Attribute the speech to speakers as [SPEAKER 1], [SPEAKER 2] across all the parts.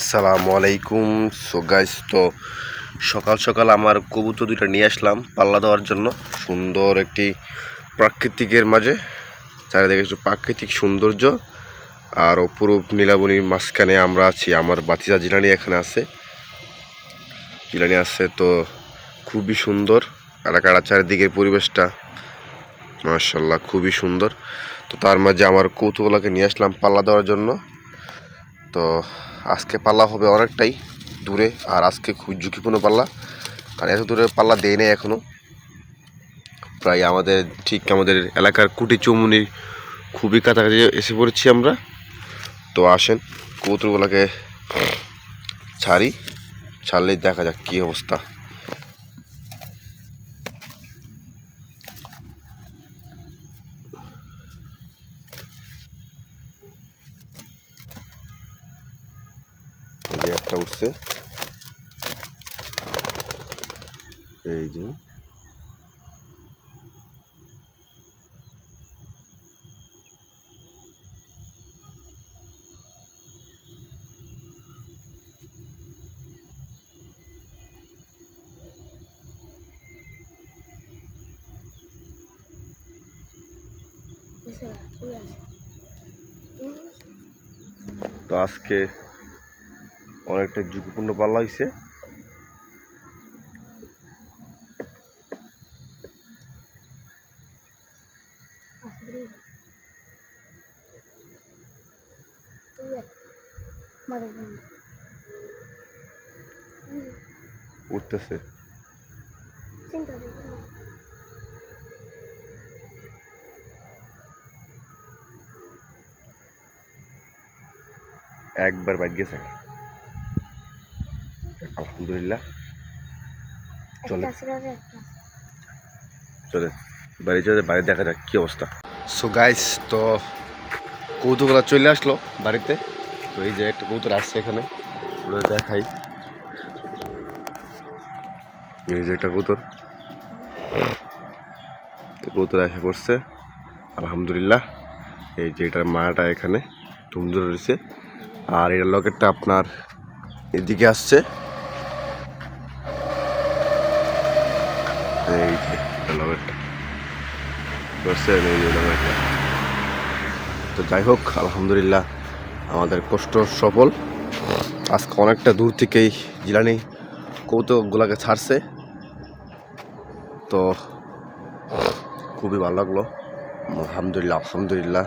[SPEAKER 1] আসসালামু আলাইকুম। So guys তো সকাল সকাল আমার কবুতর দুইটা নিয়ে আসলাম পাল্লা দেওয়ার জন্য। সুন্দর একটি প্রাকৃতিকের মাঝে। চারিদিকে একটু প্রাকৃতিক সৌন্দর্য। আর অপরূপ নীলাবনির মাঝখানে আমরা আছি আমার বাতিজা জিলানি এখানে আছে। জিলানি আছে তো খুবই সুন্দর। এলাকার চারিদিকের পরিবেশটা মার্শাল্লাহ খুবই সুন্দর। তো তার মাঝে আমার কৌতুকলাকে নিয়ে আসলাম পাল্লা দেওয়ার জন্য। তো আজকে পাল্লা হবে অনেকটাই দূরে, আর আজকে খুব ঝুঁকিপূর্ণ পাল্লা। কারণ এত দূরে পাল্লা দেয় নেই এখনও প্রায় আমাদের, ঠিক আমাদের এলাকার কুটি চৌমুনির খুবই কাছাকাছি এসে পড়েছি আমরা। তো আসেন, কবুতরগুলোকে ছাড়ি, ছাড়লেই দেখা যাক কী অবস্থা। একটা উঠছে এই যে তো আজকে অনেকটা ঝুঁকিপূর্ণ পাল্লা হয়েছে উঠতেছে। একবার বাইক গেছে। আলহামদুলিল্লাহ। চলে। চলে। বাড়ি চলে বাড়ি দেখা যাক কী অবস্থা। সো গাইস তো কৌতুকগুলো চলে আসলো বাড়িতে। তো এই যে একটা কৌতুক আসছে এখানে। ওটা দেখাই। এই যে একটা কৌতুক। কৌতুক এসে পড়ছে। আলহামদুলিল্লাহ। এই যে এটার মাটা এখানে। টুমজোর রয়েছে আর এটার লকেটটা আপনার এদিকে আসছে। এই যে বুঝছেন এই যে তো যাই হোক আলহামদুলিল্লাহ আমাদের কষ্ট সফল। আজকে অনেকটা দূর থেকেই জিলানি কৌতুকগুলাকে ছাড়ছে। তো খুবই ভালো লাগল। আলহামদুলিল্লাহ আলহামদুলিল্লাহ।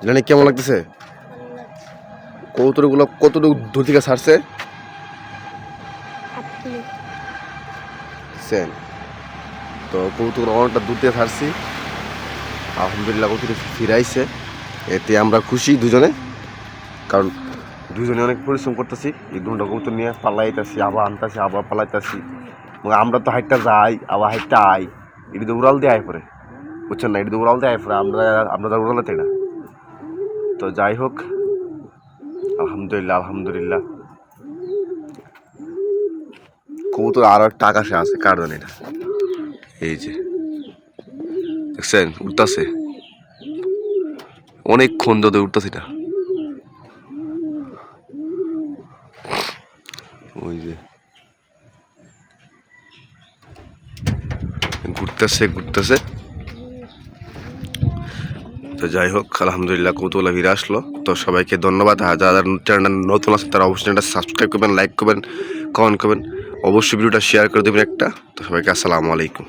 [SPEAKER 1] জিলানি কেমন লাগতেছে? কৌতুকগুলো কতটুকু দূর থেকে ছাড়ছে? সেন তো কৌতুক অনেকটা থেকে ছাড়ছি আলহামদুলিল্লাহ কৌতুক ফিরাইছে। এতে আমরা খুশি দুজনে। কারণ দুজনে অনেক পরিশ্রম করতেছি। দুটা কবুতর নিয়ে পালাইতেছি, আবার আনতেছি, আবার পালাইতেছি। আমরা তো হাইটটা যাই, আবার হাইটটা আই। এটি তো উড়াল দিয়ে আয় পরে বুঝছেন না? এটি তো উড়াল দিয়ে আয় পরে আমরা আমরা তো উড়ালাতে না? তো যাই হোক, আলহামদুলিল্লাহ আলহামদুলিল্লাহ। কবুতর আরও একটা আকাশে আছে, কার জানি এটা? এই যে, দেখছেন? উঠতেছে অনেকক্ষণ ধরে উঠতেছে এটা ওই যে। ঘুরতেছে ঘুরতেছে। তো যাই হোক, আলহামদুলিল্লাহ কৌতূহলা ফিরে আসলো। তো সবাইকে ধন্যবাদ। আর যারা চ্যানেল নতুন আছে তারা অবশ্যই চ্যানেলটা সাবস্ক্রাইব করবেন, লাইক করবেন, কমেন্ট করবেন। অবশ্যই ভিডিওটা শেয়ার করে দেবেন একটা। তো সবাইকে আসসালামু আলাইকুম।